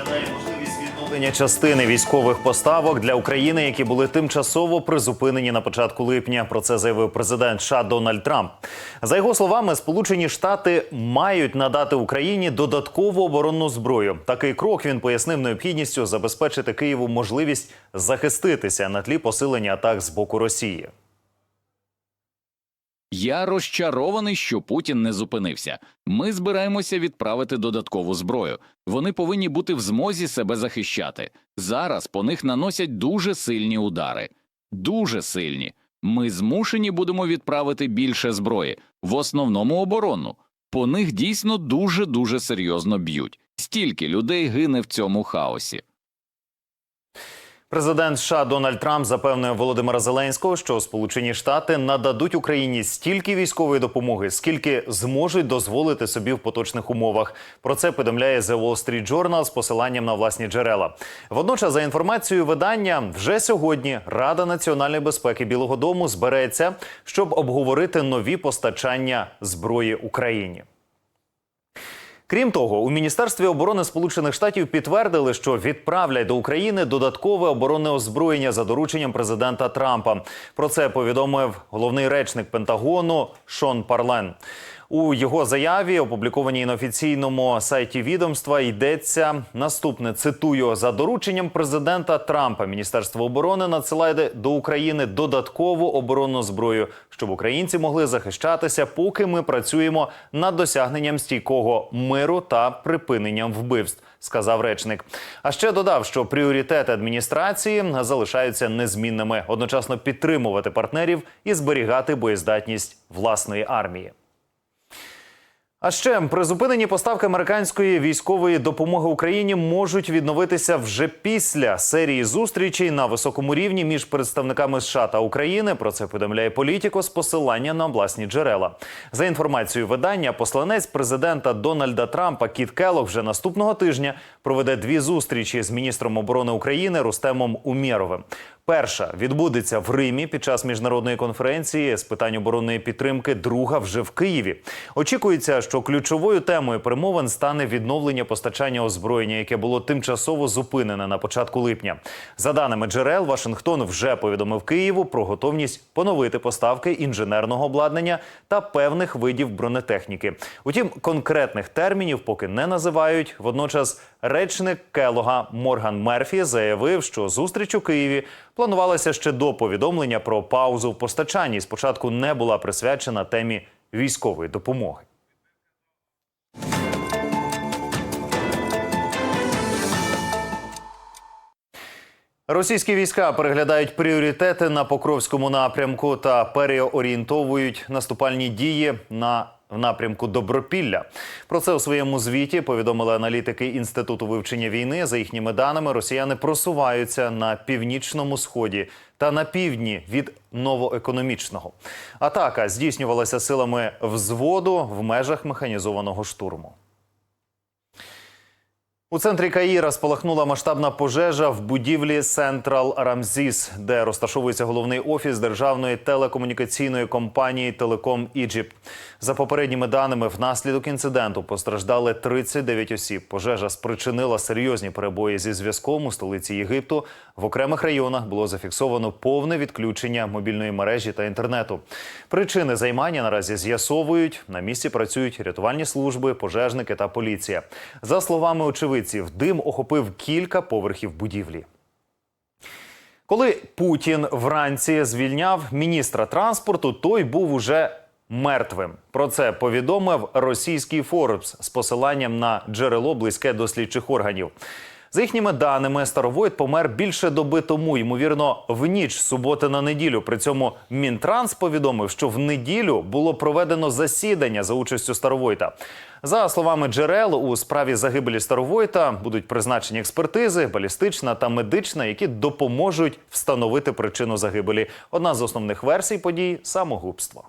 розглядає можливість відновлення частини військових поставок для України, які були тимчасово призупинені на початку липня. Про це заявив президент США Дональд Трамп. За його словами, Сполучені Штати мають надати Україні додаткову оборонну зброю. Такий крок він пояснив необхідністю забезпечити Києву можливість захиститися на тлі посилення атак з боку Росії. Я розчарований, що Путін не зупинився. Ми збираємося відправити додаткову зброю. Вони повинні бути в змозі себе захищати. Зараз по них наносять дуже сильні удари. Дуже сильні. Ми змушені будемо відправити більше зброї, в основному оборонну. По них дійсно дуже дуже серйозно б'ють. Стільки людей гине в цьому хаосі. Президент США Дональд Трамп запевнив Володимира Зеленського, що Сполучені Штати нададуть Україні стільки військової допомоги, скільки зможуть дозволити собі в поточних умовах. Про це повідомляє The Wall Street Journal з посиланням на власні джерела. Водночас, за інформацією видання, вже сьогодні Рада національної безпеки Білого Дому збереться, щоб обговорити нові постачання зброї Україні. Крім того, у міністерстві оборони Сполучених Штатів підтвердили, що відправлять до України додаткове оборонне озброєння за дорученням президента Трампа. Про це повідомив головний речник Пентагону Шон Парлен. У його заяві, опублікованій на офіційному сайті відомства, йдеться наступне. Цитую за дорученням президента Трампа. Міністерство оборони надсилає до України додаткову оборонну зброю, щоб українці могли захищатися, поки ми працюємо над досягненням стійкого миру та припиненням вбивств. Сказав речник. А ще додав, що пріоритети адміністрації залишаються незмінними одночасно підтримувати партнерів і зберігати боєздатність власної армії. А ще призупинені поставки американської військової допомоги Україні можуть відновитися вже після серії зустрічей на високому рівні між представниками США та України. Про це повідомляє політико з посилання на власні джерела. За інформацією видання, посланець президента Дональда Трампа Кіт Келлог вже наступного тижня проведе дві зустрічі з міністром оборони України Рустемом Умєровим. Перша відбудеться в Римі під час міжнародної конференції з питань оборонної підтримки. Друга вже в Києві. Очікується, що ключовою темою перемовин стане відновлення постачання озброєння, яке було тимчасово зупинене на початку липня. За даними джерел, Вашингтон вже повідомив Києву про готовність поновити поставки інженерного обладнання та певних видів бронетехніки. Утім, конкретних термінів поки не називають. Водночас, речник Келога Морган Мерфі заявив, що зустріч у Києві планувалася ще до повідомлення про паузу в постачанні. Спочатку не була присвячена темі військової допомоги. Російські війська переглядають пріоритети на Покровському напрямку та переорієнтовують наступальні дії на в напрямку Добропілля. Про це у своєму звіті повідомили аналітики інституту вивчення війни. За їхніми даними, росіяни просуваються на північному сході та на півдні від новоекономічного. Атака здійснювалася силами взводу в межах механізованого штурму. У центрі Каїра спалахнула масштабна пожежа в будівлі Централ Рамзіс, де розташовується головний офіс державної телекомунікаційної компанії Телеком Іджіпт. За попередніми даними, внаслідок інциденту постраждали 39 осіб. Пожежа спричинила серйозні перебої зі зв'язком у столиці Єгипту. В окремих районах було зафіксовано повне відключення мобільної мережі та інтернету. Причини займання наразі з'ясовують. На місці працюють рятувальні служби, пожежники та поліція. За словами очевидців, дим охопив кілька поверхів будівлі. Коли Путін вранці звільняв міністра транспорту, той був уже мертвим. Про це повідомив російський Форбс з посиланням на джерело близьке до слідчих органів. За їхніми даними, Старовойт помер більше доби тому, ймовірно, в ніч суботи на неділю. При цьому Мінтранс повідомив, що в неділю було проведено засідання за участю Старовойта. За словами джерел, у справі загибелі Старовойта будуть призначені експертизи, балістична та медична, які допоможуть встановити причину загибелі. Одна з основних версій подій самогубство.